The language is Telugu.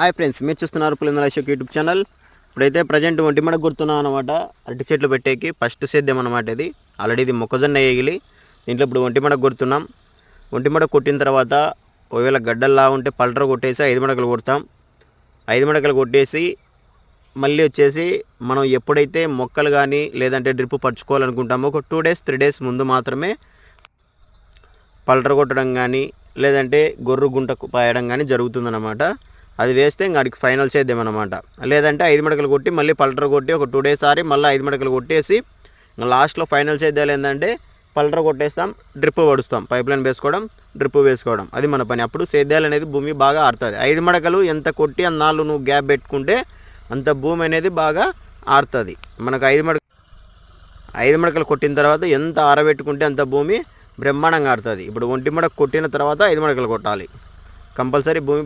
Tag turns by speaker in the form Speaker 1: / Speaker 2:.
Speaker 1: హాయ్ ఫ్రెండ్స్ మీరు చూస్తున్నారు పులిందల అశోక్ యూట్యూబ్ ఛానల్. ఇప్పుడైతే ప్రజెంట్ ఒంటిమడ గుర్తున్నాం అనమాట అరటి చెట్లు పెట్టేకి ఫస్ట్ సేద్యం అనమాట ఇది. ఆల్రెడీ ఇది మొక్కజొన్న ఎగిలి దీంట్లో ఇప్పుడు ఒంటిమడ గుర్తున్నాం. ఒంటిమడ కొట్టిన తర్వాత ఒకవేళ గడ్డల్లా ఉంటే పల్టర్ కొట్టేసి ఐదు మడకలు కొడతాం. ఐదు మడకలు కొట్టేసి మళ్ళీ వచ్చేసి మనం ఎప్పుడైతే మొక్కలు కానీ లేదంటే డ్రిప్ పరుచుకోవాలనుకుంటామో ఒక టూ డేస్ త్రీ డేస్ ముందు మాత్రమే పల్టర్ కొట్టడం కానీ లేదంటే గొర్రు గుంట పాయడం కానీ జరుగుతుందన్నమాట. అది వేస్తే ఇంక అడికి ఫైనల్ చేద్దాం అనమాట లేదంటే ఐదు మడకలు కొట్టి మళ్ళీ పల్టర్ కొట్టి ఒక టూ డేస్ ఆరి మళ్ళీ ఐదు మడకలు కొట్టేసి ఇంకా లాస్ట్లో ఫైనల్ చేద్దాం ఏంటంటే పల్టర్ కొట్టేస్తాం డ్రిప్ పడుస్తాం పైప్ లైన్ వేసుకోవడం డ్రిప్ వేసుకోవడం. అది మన పని. అప్పుడు సేద్యాలు అనేది భూమి బాగా ఆరుతుంది. ఐదు మడకలు ఎంత కొట్టి అన్నాళ్ళు నువ్వు గ్యాప్ పెట్టుకుంటే అంత భూమి అనేది బాగా ఆరుతుంది. మనకు ఐదు మడక ఐదు మడకలు కొట్టిన తర్వాత ఎంత ఆరబెట్టుకుంటే అంత భూమి బ్రహ్మాండంగా ఆడుతుంది ఇప్పుడు ఒంటి మడక కొట్టిన తర్వాత ఐదు మడకలు కొట్టాలి. కంపల్సరీ భూమి